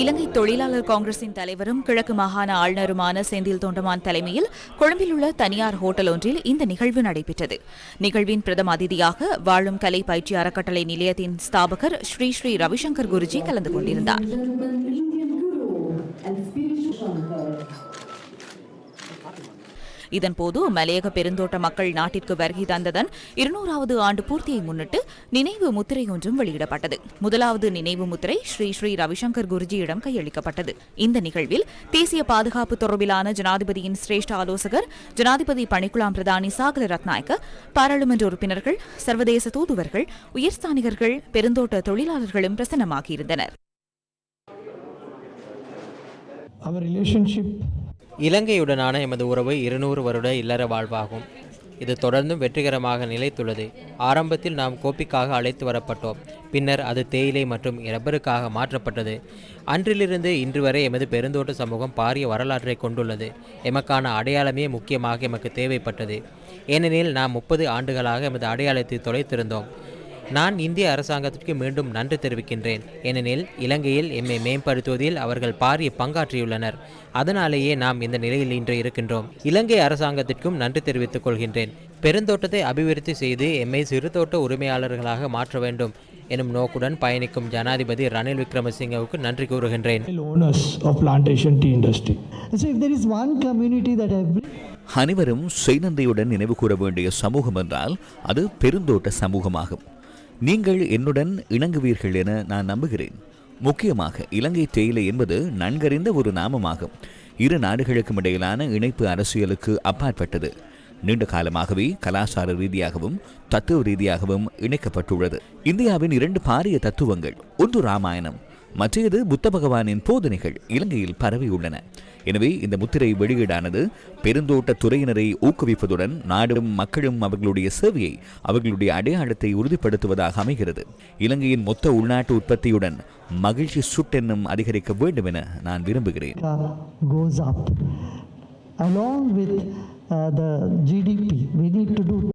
இலங்கை தொழிலாளர் காங்கிரசின் தலைவரும் கிழக்கு மாகாண ஆளுநருமான செந்தில் தொண்டமான் தலைமையில் கொழும்பில் உள்ள தனியார் ஹோட்டல் ஒன்றில் இந்த நிகழ்வு நடைபெற்றது. நிகழ்வின் பிரதம அதிதியாக வாழும் கலை பயிற்சி அறக்கட்டளை நிலையத்தின் ஸ்தாபகர் ஸ்ரீ ஸ்ரீ ரவிசங்கர் குருஜி கலந்து கொண்டிருந்தார். இதன்போது மலையக பெருந்தோட்ட மக்கள் நாட்டிற்கு வருகை தந்ததன் இருநூறாவது ஆண்டு பூர்த்தியை முன்னிட்டு நினைவு முத்திரை ஒன்றும் வெளியிடப்பட்டது. முதலாவது நினைவு முத்திரை ஸ்ரீ ஸ்ரீ ரவிசங்கர் குருஜியிடம் கையளிக்கப்பட்டது. இந்த நிகழ்வில் தேசிய பாதுகாப்பு தொடர்பிலான ஜனாதிபதியின் சிரேஷ்ட ஆலோசகர் ஜனாதிபதி பணிக்குலாம் பிரதானி சாகர ரத்நாயக்க பாராளுமன்ற உறுப்பினர்கள் சர்வதேச தூதுவர்கள் உயர்ஸ்தானிகர்கள் பெருந்தோட்ட தொழிலாளர்களும் பிரசன்னமாகியிருந்தனர். Our relationship இலங்கையுடனான எமது உறவு இருநூறு வருட இல்லற வாழ்வாகும். இது தொடர்ந்தும் வெற்றிகரமாக நிலைத்துள்ளது. ஆரம்பத்தில் நாம் கோப்பிக்காக அழைத்து வரப்பட்டோம். பின்னர் அது தேயிலை மற்றும் ரப்பருக்காக மாற்றப்பட்டது. அன்றிலிருந்து இன்று வரை எமது பெருந்தோட்ட சமூகம் பாரிய வரலாற்றை கொண்டுள்ளது. எமக்கான அடையாளமே முக்கியமாக எமக்கு தேவைப்பட்டது. ஏனெனில் நாம் முப்பது ஆண்டுகளாக எமது அடையாளத்தை தொலைத்திருந்தோம். நான் இந்திய அரசாங்கத்திற்கு மீண்டும் நன்றி தெரிவிக்கின்றேன். ஏனெனில் இலங்கையில் எம்மை மேம்படுத்துவதில் அவர்கள் பாரிய பங்காற்றியுள்ளனர். அதனாலேயே நாம் இந்த நிலையில் இன்று இருக்கின்றோம். இலங்கை அரசாங்கத்திற்கும் நன்றி தெரிவித்துக் கொள்கின்றேன். பெருந்தோட்டத்தை அபிவிருத்தி செய்து எம்மை சிறுதோட்ட உரிமையாளர்களாக மாற்ற வேண்டும் எனும் நோக்குடன் பயணிக்கும் ஜனாதிபதி ரணில் விக்ரமசிங்கவுக்கு நன்றி கூறுகின்றேன். Owners of plantation tea industry. So if there is one community that I believe அனைவரும் செய்நன்றியுடன் நினைவு கூற வேண்டிய சமூகம் என்றால் அது பெருந்தோட்ட சமூகமாகும். நீங்கள் என்னுடன் இணங்குவீர்கள் என நான் நம்புகிறேன். முக்கியமாக இலங்கை தேயிலை என்பது நன்கறிந்த ஒரு நாமமாகும். இரு நாடுகளுக்கும் இடையிலான இணைப்பு அரசியலுக்கு அப்பாற்பட்டது. நீண்ட காலமாகவே கலாச்சார ரீதியாகவும் தத்துவ ரீதியாகவும் இணைக்கப்பட்டுள்ளது. இந்தியாவின் இரண்டு பாரிய தத்துவங்கள் ஒன்று ராமாயணம் மற்றையது புத்த பகவானின் போதனைகள் இலங்கையில் பரவியுள்ளன எனவே இந்த முத்திரை வெளியீடானது பெருந்தோட்ட துறையினரை ஊக்குவிப்பதுடன் நாடும் மக்களும் அவர்களுடைய சேவையை அவர்களுடைய அடையாளத்தை உறுதிப்படுத்துவதாக அமைகிறது. இலங்கையின் மொத்த உள்நாட்டு உற்பத்தியுடன் மகிழ்ச்சி சுட்டென்னும் அதிகரிக்க வேண்டும் என நான் விரும்புகிறேன். Along with uh, the GDP, we need to do